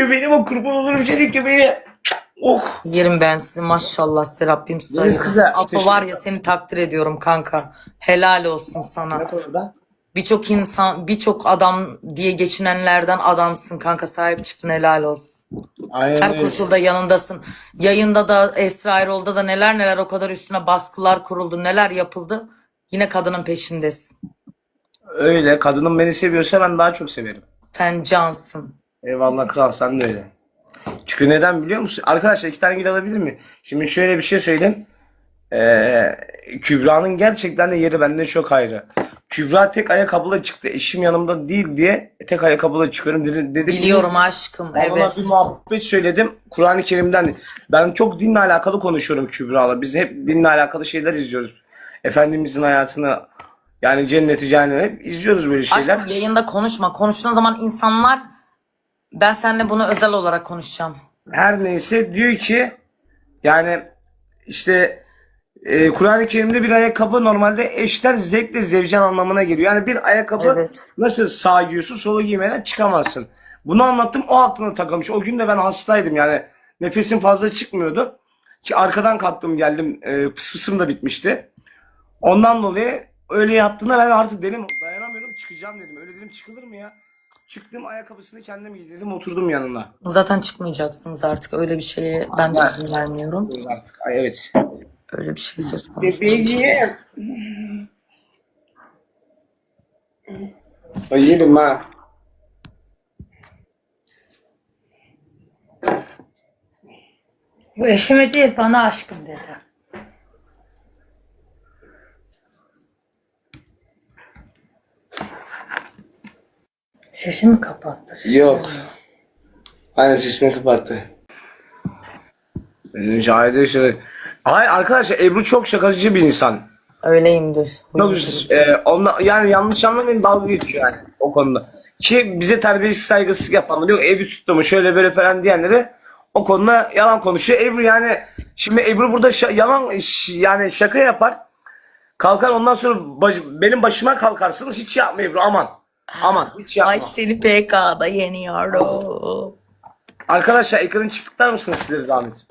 Göbeğine bak kurban olurum senin göbeğine. Oh. Yerim ben sizi maşallah Serabbim sayın. kızı, Apo var ya seni takdir ediyorum kanka. Helal olsun sana. Ne konuda? Birçok insan, birçok adam diye geçinenlerden adamsın kanka. Sahip çıktın helal olsun. Aynen Her öyle. koşulda yanındasın. Yayında da Esra Erol'da da neler neler o kadar üstüne baskılar kuruldu. Neler yapıldı. Yine kadının peşindesin. Öyle. Kadının beni seviyorsa ben daha çok severim. Sen cansın. Eyvallah kral sen de öyle. Çünkü neden biliyor musun? Arkadaşlar iki tane gül alabilir mi? Şimdi şöyle bir şey söyleyeyim. Ee, Kübra'nın gerçekten de yeri bende çok ayrı. Kübra tek ayakkabıyla çıktı. Eşim yanımda değil diye tek ayakkabıyla çıkıyorum. Dedi, dedi ki- Biliyorum aşkım. Ben ona Evet. bir muhabbet söyledim. Kur'an-ı Kerim'den. Ben çok dinle alakalı konuşuyorum Kübra'la. Biz hep dinle alakalı şeyler izliyoruz. Efendimizin hayatını yani cenneti cehennemi hep izliyoruz böyle şeyler. Aşkım yayında konuşma. Konuştuğun zaman insanlar ben seninle bunu özel olarak konuşacağım. Her neyse diyor ki yani işte e, Kur'an-ı Kerim'de bir ayakkabı normalde eşler zevkle zevcan anlamına geliyor. Yani bir ayakkabı Evet. nasıl sağ giyiyorsun solu giymeden çıkamazsın. Bunu anlattım o aklına takılmış. O gün de ben hastaydım yani nefesim fazla çıkmıyordu. Ki arkadan kalktım geldim e, pıs pısım da bitmişti. Ondan dolayı öyle yaptığında ben artık dedim dayanamıyorum çıkacağım dedim. Öyle dedim çıkılır mı ya? Çıktım ayakkabısını kendim giydirdim oturdum yanına. Zaten çıkmayacaksınız artık. Öyle bir şeye ben de izin vermiyorum. Artık ay evet. Öyle bir şey söz konusu. Bebeğim. Ay yedim ha. Bu eşime değil bana aşkım dedi. Sesimi kapattı. sesimi. Yok. Aynen sesini kapattı. Cahide şöyle. Hayır arkadaşlar Ebru çok şakacı bir insan. Öyleyimdir. Çok, e, onunla, yani yanlış anlamayın dalga geçiyor yani o konuda. Ki bize terbiyesiz saygısızlık yapanlar yok evi tuttu mu şöyle böyle falan diyenleri o konuda yalan konuşuyor. Ebru yani şimdi Ebru burada şa- yalan ş- yani şaka yapar. Kalkar ondan sonra baş- benim başıma kalkarsınız hiç yapma Ebru aman. Aman hiç yapma. Ay seni PK'da yeniyorum. Arkadaşlar ekranı çift tıklar mısınız sizlere zahmet?